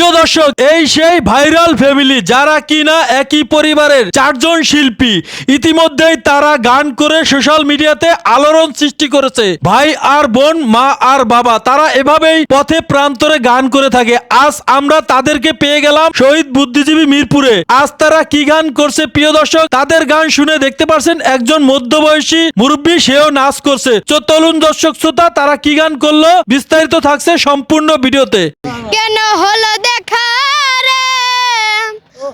প্রিয় দর্শক, এই সেই ভাইরাল ফ্যামিলি যারা কিনা একই পরিবারের চারজন শিল্পী, ইতিমধ্যেই তারা গান করে সোশ্যাল মিডিয়াতে আলোড়ন সৃষ্টি করেছে। ভাই আর বোন, মা আর বাবা, তারা এভাবেই পথে প্রান্তরে গান করে থাকে। আজ আমরা তাদেরকে পেয়ে গেলাম শহীদ বুদ্ধিজীবী মিরপুরে। আজ তারা কি গান করছে? প্রিয় দর্শক, তাদের গান শুনে দেখতে পারছেন একজন মধ্যবয়সী মুরব্বী, সেও নাচ করছে। তো চলুন দর্শক শ্রোতা, তারা কি গান করল? বিস্তারিত থাকছে সম্পূর্ণ ভিডিওতে। কেন হলো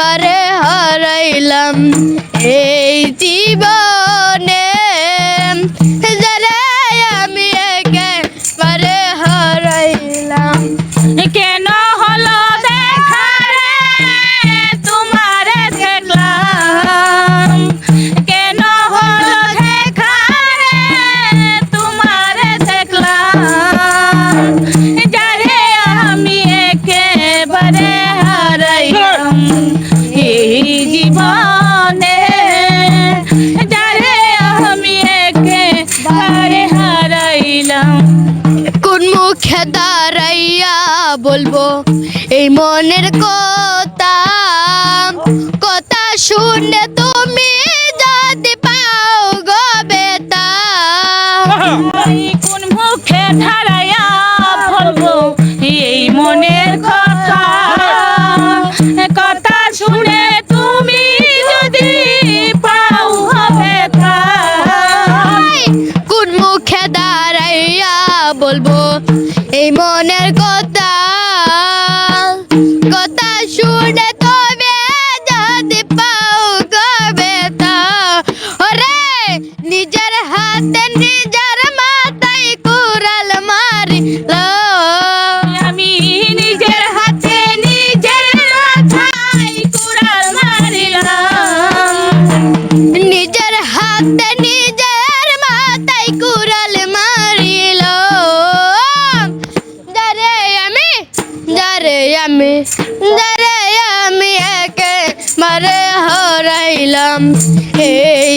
একে বারে হারাইলাম। এই মুখে দাঁড়াইয়া বলব এই মনের কথা কথা শুনে তুমি যদি পাও গো বেতা কোন মুখে ধারায়া বলব এই মনের কথা কথা শুনে তুমি যদি পাও হবে কোন মুখে দাঁড়াইয়া বলব এই মনের কথা কথা শুনে তবে যদি পাও গো বেতা ওরে নিজের হাতে নিজের মাথায় কুড়াল মারিল। আমি নিজের হাতে নিজের মাথায় কুড়াল মারিলাম। নিজের হাতে নিজের মাথায় কুড়াল মারিল এই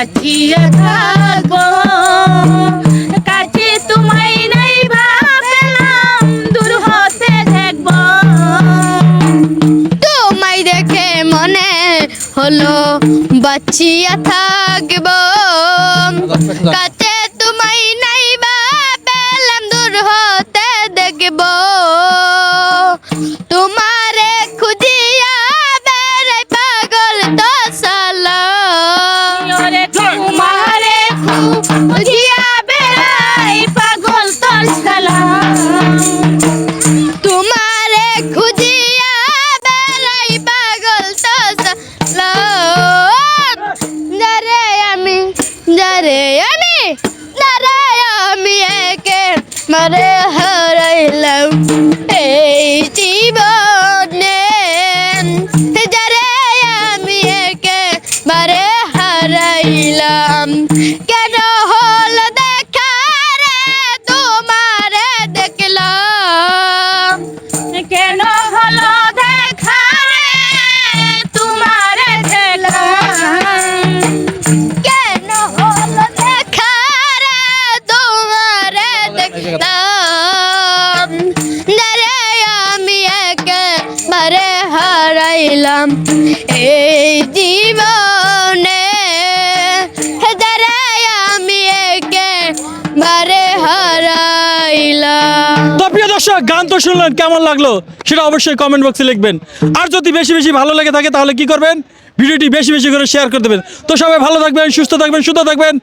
বাঁচিয়া থাকব কাছে তোমায় নাই ভাবলাম দূর হতে দেখব। তোমায় দেখে মনে হলো বাঁচিয়া থাকব। কাছে এই জীবনে যারে আমি একেবারে হারাইলাম। তো প্রিয় দর্শক, গান তো শুনলেন, কেমন লাগল সেটা অবশ্যই কমেন্ট বক্সে লিখবেন। আর যদি বেশি বেশি ভালো লেগে থাকে তাহলে কি করবেন? ভিডিওটি বেশি বেশি করে শেয়ার করে দেবেন। তো সবাই ভালো থাকবেন, সুস্থ থাকবেন সুস্থ থাকবেন।